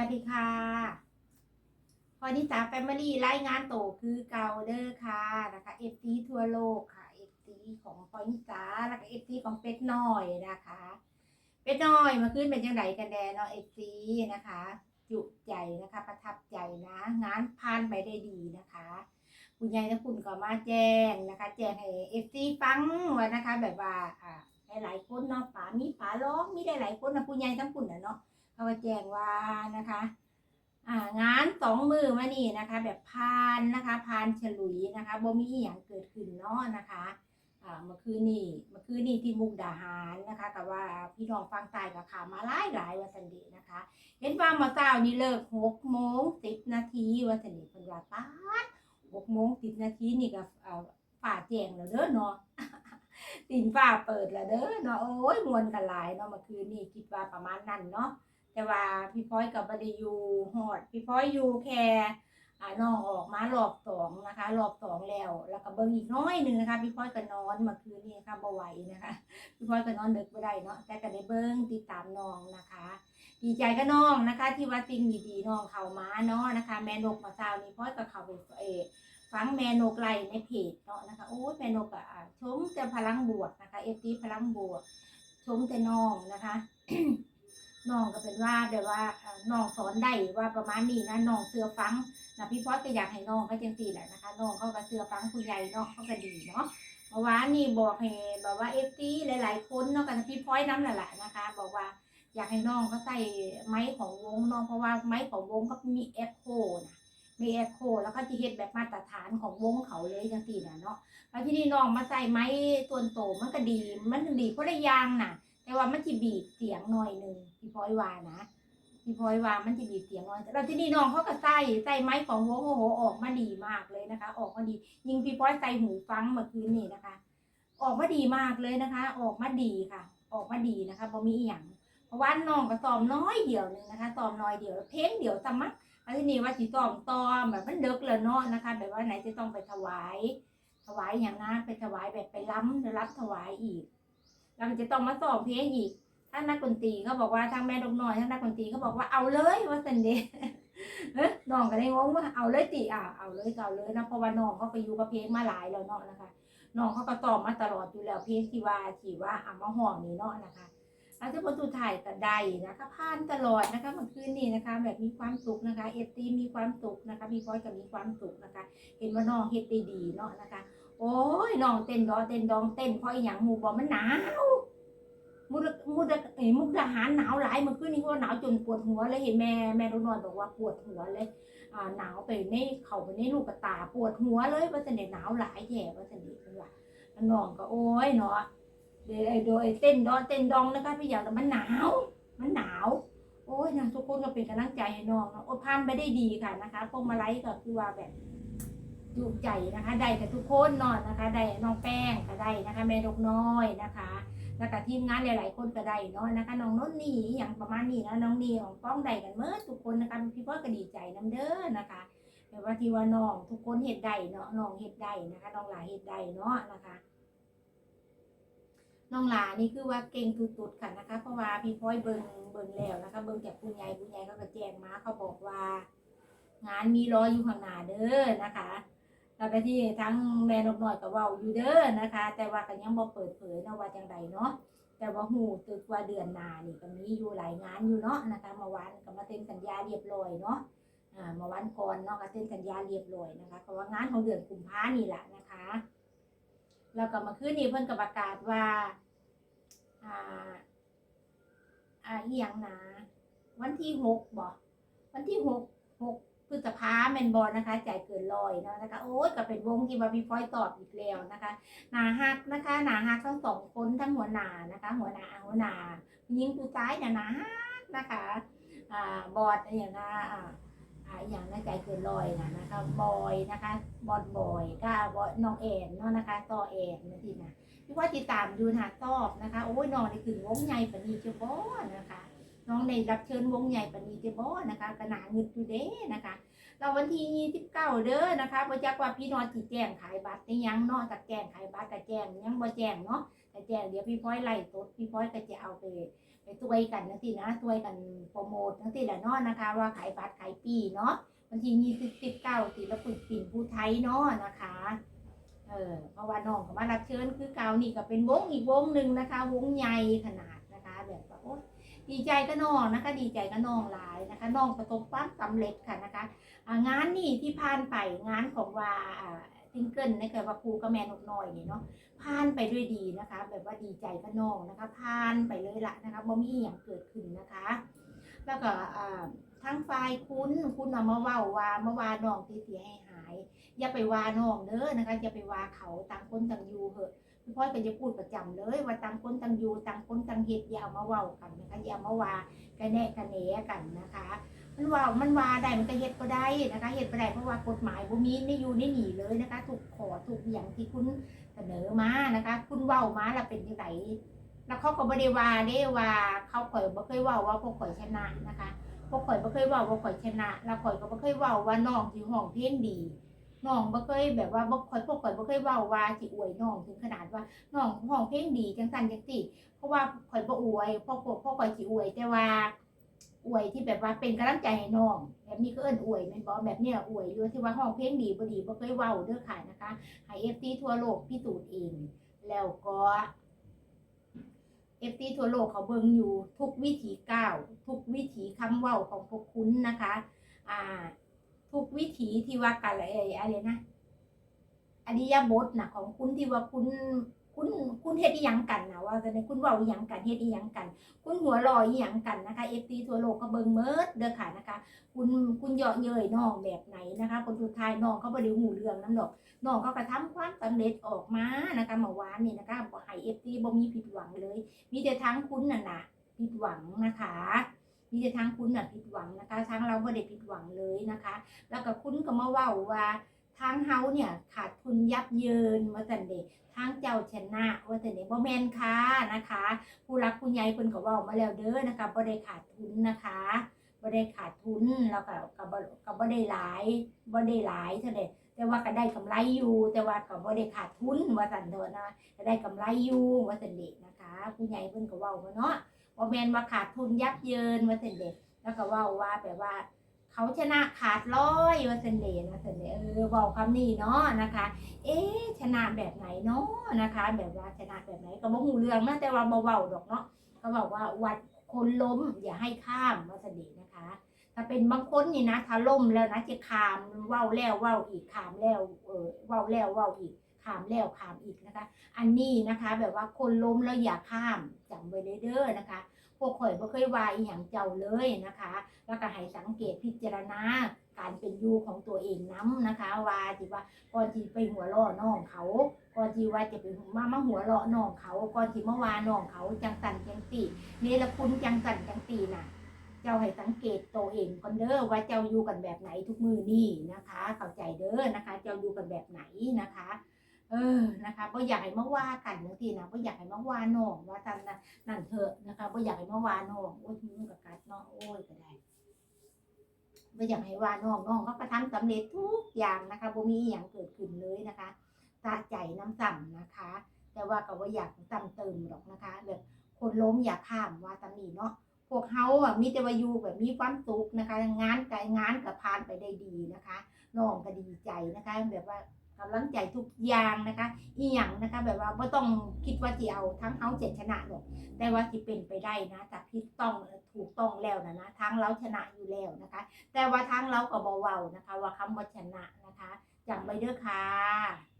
วัสดีค่ะพอนิสาแฟมิลี่รายงานโตคือเกาเด้อค่ะนะคะเอฟซีทั่วโลกค่ะเอฟซีของพอนิสาแล้วก็เอฟซีของเป็ดน้อยนะคะ เป็ดน้อยมาขึ้นเป็นยังไงกันแดเนาะเอฟซีนะคะจุใจนะคะ ประทับใจนะ งานผ่านไปได้ดีนะคะคุณยายและคุณก็มาแจ้งนะคะ แจ้งให้เอฟซีฟังว่านะคะ แบบว่าอ่าหลายๆคนเนาะป๋ามีป๋าร้องมีได้หลายคนนะคุณยายทั้งคุณนะเนาะ เขาก็แจ้งว่านะคะอ่างานสองมือมานี่นะคะ แบบพานนะคะพานฉลุยนะคะบ่มีอย่างเกิดขึ้นเนาะนะคะอ่าเมื่อคืนนี่เมื่อคืนนี่ที่มุกดาหารนะคะกับว่าพี่น้องฟังใต้กับขามาหลายหลายวันสันเดนะคะ เห็นว่ามาเช้านี่เลิกหกโมงสิบนาทีวันสันเดเพิ่นว่าตาดหกโมงสิบนาทีนี่ก็เอ่อฝ่าแจ้งแล้วเด้อเนาะตินฟ้าเปิดแล้วเด้อเนาะโอ้ยมวนกันหลายเนาะเมื่อคืนนี่คิดว่าประมาณนั้นเนาะ แต่ว่าพี่พ้อยกับบไดอยูฮอด พี่พ้อยอยู่แค่อ่าน้องออกมารอบสองนะคะรอบสองแล้ว แล้วก็เบิ่งอีกน้อยหนึ่งนะคะ พี่พ้อยก็นอนเมื่อคืนนี้ค่ะบ่ไหวนะคะ พี่พ้อยก็นอนดึกไม่ได้เนาะแต่ก็ได้เบิ่งติดตามน้องนะคะ ดีใจกับน้องนะคะ ที่ว่าสิ่งดีๆน้องเข้ามาเนาะนะคะ แม่นกมาเช้านี้พ้อยก็เข้าไปเอฟังแม่นกไล่ในเพจเนาะนะคะโอ้ยแม่นกอะชมแต่พลังบวกนะคะเอฟซีพลังบวก ชมแต่น้องนะคะ น้องก็เป็นว่าแบบว่าเอ่อน้องสอนได้ว่าประมาณนี้นะน้องเสือฟังนะพี่พอดก็อยากให้น้องก็จังสี่แหละนะคะน้องเขาก็เสือฟังผู้ใหญ่เนาะเขาก็ดีเนาะเมื่อวานนี่บอกให้แบบว่าเอฟซีหลาย ๆ คนเนาะกันพี่พอยน้ำหละละนะคะ บอกว่าอยากให้น้องเขาใส่ไม้ของวงเน้องเพราะว่าไม้ของวงก็มีแอคโคนะมีแอคโคแล้วก็จะเฮ็ดแบบมาตรฐานของวงเขาเลยจังสี่นะเนาะแล้วที่นี่น้องมาใส่ไม้ตัวโตมันก็ดี มันดีเพราะได้ยางน่ะ แต่ว่ามันจะบีบเสียงหน่อยหนึ่ง พลอยวานะพี่พลอยวามันจะบีบเสียงหน่อยแล้วที่นี่น้องเขาก็ใส่ใส่ไม้ของวงโอ้โหออกมาดีมากเลยนะคะ ออกมาดี ยิงพี่พลอยใส่หูฟังเมื่อคืนนี่นะคะ ออกมาดีมากเลยนะคะ ออกมาดีค่ะ ออกมาดีนะคะบ่มีอย่างเพราะว่าน้องก็ตอมน้อยเดียวหนึงนะคะตอมน้อยเดียวเพลงเดียวสมัครที่นี่ว่าสิตอมตอมแบบมันเด็กเลยเนาะนะคะ แบบว่าไหนจะต้องไปถวาย ถวายอย่างนั้นไปถวายแบบไปล้ำหรือรับถวายอีกแล้วจะต้องมาสอบเพลงอีก ถ้านักดนตรีเขาบอกว่าทางแม่ดกน้อยทางนักดนตรีเขาบอกว่าเอาเลยว่าสันเดย์เอ้น้องก็ได้งงว่าเอาเลยติอะเอาเลยเอาเลยนะเพราะว่าน้องเขาไปอยู่กับเพลงมาหลายแล้วเนาะนะคะน้องเขาก็ตอบมาตลอดอยู่แล้วเพลงที่ว่าที่ว่าอะมาห้องนี้เนาะนะคะแล้วที่พอสุดท้ายก็ได้นะคะผ่านตลอดนะคะเมื่อคืนนี้นะคะ แบบมีความสุขนะคะเอตีมีความสุขนะคะมีพอยก็มีความสุขนะคะ เห็นว่าน้องเฮ็ดได้ดีเนาะนะคะ โอ้ยน้องเต้นดอเต้นดองเต้นเพราะอีหยังหมูบ่มันหนาว มุดมุดเอ้ยมุกดาหารหนาวหลายเมื่อคืนนี้ก็หนาวจนปวดหัวเลยเห็นแม่แม่ดกน้อยบอกว่าปวดหัวเลยอ่าหนาวไปในเข้าไปในลูกกระตาปวดหัวเลยว่าจะได้หนาวหลายแย่ว่าจะได้เพิ่นว่าน้องก็โอ้ยเนาะเดี๋ยวไอ้โดยเต้นดองเต้นดองนะคะพี่อย่างแต่มันหนาว มันหนาวโอ้ยนะทุกคนก็เป็นกำลังใจให้น้องเนอ้ยผ่านไปได้ดีค่ะนะคะพวงมาลัยก็คือว่าแบบถูกใจนะคะ ได้กับทุกคนนอนนะคะ ได้น้องแป้งก็ได้นะคะแม่ดกน้อยนะคะ แล้วก็ทีมงานหลายๆคนก็ได้เนาะนะคะน้องนนท์นี่อย่างประมาณนี้นะน้องนี่ของป้องได้กันเมื่อทุกคนนะคะพี่พ่อก็ดีใจน้ำเด้อนะคะแต่ว่าที่ว่าน้องทุกคนเฮ็ดได้เนาะน้องเฮ็ดได้นะคะน้องหลาเฮ็ดได้เนาะนะคะน้องหลานี่คือว่าเก่งตุดๆค่ะนะคะ เพราะว่าพี่พ่อยเบิงเบิงแล้วนะคะ เบิงจากคุณยายคุณยายเขาก็แจ้งมาเขาบอกว่า งานมีรออยู่ข้างหน้าเด้อนะคะ แล้วก็ที่ทั้งแม่นกน้อยก็เว้าอยู่เด้อนะคะ แต่ว่าก็ยังบ่เปิดเผยนะว่าจังใดเนาะแต่ว่าหูตึกว่าเดือนหน้านี่ก็มีอยู่หลายงานอยู่เนาะนะคะเมื่อวานก็มาเซ็นสัญญาเรียบร้อยเนาะอ่าเมื่อวันก่อนเนาะก็เซ็นสัญญาเรียบร้อยนะคะเพราะว่างานของเดือนกุมภานี่แหละนะคะแล้วก็มาคืนนี้เพิ่นก็ประกาศว่าอ่าอ่าอีหยังนะวันที่หกบ่วันที่หกหก พฤษภาแมนบอลนะคะใจเกินลอยนะคะ โอ้ยก็เป็นวงที่ว่าพี่พลอยตอบอีกแล้วนะคะหนาฮักนะคะหนาฮักทั้งสองคนทั้งหัวหนานะคะ หัวหนาหัวหนายิงผู้ซ้ายเนี่ยหนาฮักนะคะอ่าบอดอย่างนะอ่าอ่าอย่างนะใจเกินลอยนะนะคะบอยนะคะบอดบอยก็บอยน้องแอนเนาะนะคะต่อแอนนะทีนะพี่ว่าติดตามอยู่นะตอบนะคะ โอ้ยน้องในถึงวงใหญ่ปนนีเจ้าบ่นะคะ น้องในรับเชิญวงใหญ่ปานนีเจ้าบ่นะคะกระหนาเงินอยู่เด้นะคะ เราวันที่ยี่สิบเก้าเด้อนะคะบ่จักว่าพี่น้องสิแจงขายบัตรในยังเนาะแต่แจงขายบัตรก็แจงยังบ่แจงเนาะแต่แจงเดี๋ยวพี่พ้อยไล่สดพี่พ้อยก็จะเอาไปไปตัวยกันนะสินะตัวยกันโปรโมทนะสิแหละเนาะนะคะ ว่าขายบัตรขายปีเนาะวันที่ยี่สิบเก้าศิลปินปิ่นผู้ไทยเนาะนะคะเออเพราะว่าน้องก็มารับเชิญคือเก่านี่ก็เป็นวงอีกวงหนึ่งนะคะ วงใหญ่ขนาดนะคะแบบว่าโอ๊ ดีใจก็น้องนะคะ ดีใจก็น้องหลายนะคะน้องประสบความสำเร็จค่ะนะคะงานนี่ที่ผ่านไปงานของว่าอ่าซิงเกิลในะคะว่าครูกับแม่นกน้อยนี่เนาะผ่านไปด้วยดีนะคะ แบบว่าดีใจก็น้องนะคะผ่านไปเลยละนะคะบ่มีอหย่างเกิดขึ้นนะคะ แล้วก็อ่าทั้งฝ่ายคุณคุณเอามาว้าว่าเมื่อวานน้องที่เสียให้หาย อย่าไปว่าน้องเด้อนะคะอย่าไปว่าเขาต่างคนต่างอยู่เหอะ พี่พ่อยก็จะพูดประจำเลย ว่าต่างคนต่างอยู่ต่างคนต่างเฮ็ดอย่ามาเว้ากันนะคะอย่ามาว่ากันแน่กันแหนกันนะคะ มันว่ามันว่าได้มันก็เฮ็ดก็ได้นะคะเฮ็ดบ่ได้เพราะว่ากฎหมายบ่มีในอยู่ในหนีเลยนะคะ ถูกขอถูกอย่างที่คุณเสนอมานะคะ คุณเว้ามาแล้วเป็นจังไดแล้วเขาก็บ่ได้ว่าเด้ว่าเขาข่อยบ่เคยว้าว่าพวกข่อยชนะนะคะพวกข่อยบ่เคยว้าว่าข่อยชนะ แล้วข่อยก็บ่เคยว้าว่าน้องสิร้องเพลงดี น้องบ่เคยแบบว่าบ่ค่อยพวกข่อยบ่เคยเว้าว่าสิอวยน้องถึงขนาดว่าน้องร้องเพลงดีจังซั่นจังซี่เพราะว่าข่อยบ่อวยพวกพวกพวกข่อยสิอวย แต่ว่าอวยที่แบบว่าเป็นกำลังใจให้น้อง แบบนี้ก็เอิ้นอวยแม่นบ่แบบเนี้ยอวยอยู่ที่ว่าร้องเพลงดีบ่ดีบ่เคยเว้าเด้อค่ะนะคะให้ FT ทั่วโลกพิสูจน์เอง แล้วก็ FT ทั่วโลกเขาเบิ่งอยู่ทุกวิถีก้าว ทุกวิถีคำเว้าของพวกคุณนะคะ อ่า ทุกวิถีที่ว่ากันอะไรอะไรนะอริยบทนะของคุณที่ว่าคุณคุณคุณเฮ็ดอีหยังกันนะว่ากันในคุณเว้าอีหยังกันเฮ็ดอีหยังกัน คุณหัวเรออีหยังกันนะคะ FT ทั่วโลกก็เบิ่งเมิดเด้อค่ะนะคะ คุณคุณเยาะเย้ยน้องแบบไหนนะคะคนสุดท้ายน้องเขาบ่ได้หูเรื่องนํดอกน้องเขาก็ทำความสำเร็จออกมานะคะเมื่อวานนี่นะคะบ่ให้ FT บ่มีผิดหวังเลย มีแต่ทั้งคุณน่ะนะผิดหวังนะคะ มีแต่ทั้งคุณน่ะผิดหวังนะคะทั้งเราบ่ได้ผิดหวังเลยนะคะ แล้วก็คุณก็มาว้าว่าทางเฮาเนี่ยขาดทุนยับเยินว่าซั่นเด้ทางเจ้าชนะว่าซั่นเด้บ่แมนค่ะนะคะ ผู้รักผู้ใหญ่เพิ่นก็ว้ามาแล้วเด้อนะคะบ่ได้ขาดทุนนะคะบ่ได้ขาดทุนแล้วก็ก็บ่ก็บ่ได้หลายบ่ได้หลายเท่าใดแต่ว่าก็ได้กำไรอยู่ แต่ว่าก็บ่ได้ขาดทุนว่าซั่นเด้อนะก็ได้กำไรอยู่ว่าซั่นเด้นะคะ ผู้ใหญ่เพิ่นก็เว้ามาเนาะ บ่แมนว่าขาดทุนยับเยินว่าซั่นเด้แล้วก็เว้าว่าแบบว่า เขาชนะขาดร้อยว่าเซนเดนะเซนเดเออบอกคำนี้เนาะนะคะ เอ๊ะชนะแบบไหนเนาะนะคะ แบบว่าชนะแบบไหนก็บ่หูเรื่องนะแต่ว่าเบาๆดอกเนาะเขาบอกว่าวัดคนล้มอย่าให้ข้ามว่าเซนเดนะคะ ถ้าเป็นบางคนนี่นะถ้าล้มแล้วนะจะขามเว้าแล้วเว้าอีกขามแล้วเออเว้าแล้วเว้าอีก ขามแล้วขามอีกนะคะ อันนี้นะคะแบบว่าคนล้มแล้วอย่าข้ามจำไว้เลยเด้อนะคะพวกข่อยบ่เคยว่าอีหยังเจ้าเลยนะคะ แล้วก็ให้สังเกตพิจารณาการเป็นอยู่ของตัวเองน้ำนะคะ ว่าที่ว่าก่อนที่ไปหัวเราะน้องเขาก่อนที่ว่าจะไปมามาหัวเราะน้องเขาก่อนที่มาว่าน้องเขาจังสันจังตีนี่ละคุณจังสันจังตีน่ะ เจ้าให้สังเกตตัวเองก่อนเด้อว่าเจ้าอยู่กันแบบไหนทุกมือนี่นะคะ เข้าใจเด้อนะคะ เจ้าอยู่กันแบบไหนนะคะ เออนะคะบ่อยากให้มาว่ากันจังซี่นะบ่อยากให้มาว่าน้องว่าซั่นนะนั่นเถอะนะคะบ่อยากให้มาว่าน้องโอ้ยมึงกับกัดเนาะโอ้ยก็ได้บ่อยากให้ว่าน้องน้องเขาก็ทำสำเร็จทุกอย่างนะคะบ่มีอย่างเกิดขึ้นเลยนะคะตาใจน้ำสั่งนะคะ แต่ว่าก็บ่อยากซ้ำเติมหรอกนะคะแบบคนล้มอย่าข้ามว่าตามนี้เนาะพวกเฮาอะมีแต่วายูแบบมีความสุขนะคะ งานการงานก็ผ่านไปได้ดีนะคะน้องก็ดีใจนะคะ แบบว่า กำลังใจทุกอย่างนะคะ อีหยังนะคะแบบว่าไม่ต้องคิดว่าจะเอาทั้งเขาเจ็ดชนะหรอกแต่ว่าที่เป็นไปได้นะแต่ที่ต้องถูกต้องแล้วนะนะทั้งเราชนะอยู่แล้วนะคะ แต่ว่าทั้งเราก็บเบาๆนะคะ ว่าคำว่าชนะนะคะจำไว้เด้อค่ะ